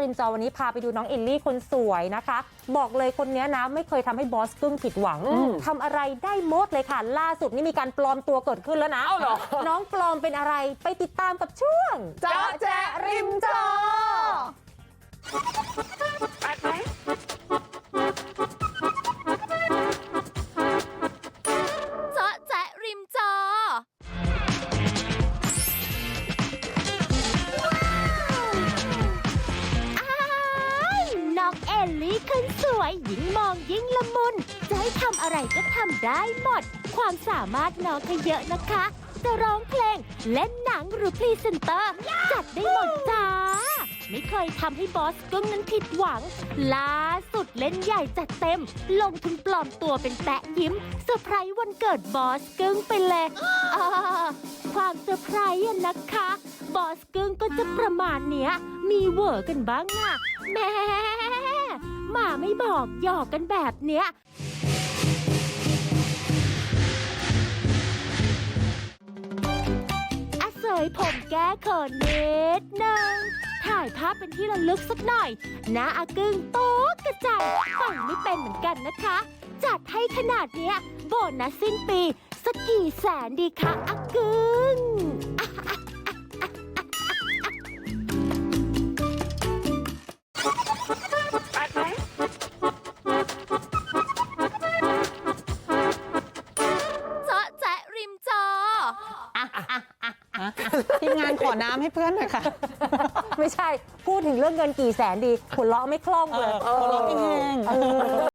ริมจอวันนี้พาไปดูน้องเอลลี่คนสวยนะคะบอกเลยคนนี้นะไม่เคยทำให้บอสกึ้งผิดหวังอืมทำอะไรได้หมดเลยค่ะ ล่าสุดนี่มีการปลอมตัวเกิดขึ้นแล้วนะเอ้าเหรอน้องปลอมเป็นอะไรไปติดตามกับช่วงจ๊ะแจ๊ะริมจอ นี่คนสวยยิ่งมองยิ่งละมุน จะให้ทำอะไรก็ทำได้หมด ความสามารถน้องก็เยอะนะคะ จะร้องเพลง เล่นหนังหรือพรีเซนเตอร์ จัดได้หมดจ้า ไม่เคยทำให้บอสกึ้งนั้นผิดหวัง ล่าสุดเล่นใหญ่จัดเต็ม ลงทุนปลอมตัวเป็นแปะยิ้มเซอร์ไพรส์วันเกิดบอสกึ้งไปเลยอ่าความเซอร์ไพรส์อะนะคะ บอสกึ้งก็จะประมาณเนี้ย มีเวอร์กันบ้างอะแม่ ไม่บอกหยอกกันแบบเนี้ยอาเสยผมแก้เขินนิดนึง ถ่ายภาพเป็นที่ระลึกสักหน่อยหน้าอากึ้งโต๊ะกระจายฟังไม่เป็นเหมือนกันนะคะ จัดให้ขนาดเนี้ยโบนัสสิ้นปีสักกี่แสนดีคะอากึ้ง ทีมงานขอน้ำให้เพื่อนหน่อยค่ะ ไม่ใช่ พูดถึงเรื่องเงินกี่แสนดีหัวเราะไม่คล่องเลยเออหัวเราะแห้งๆเออ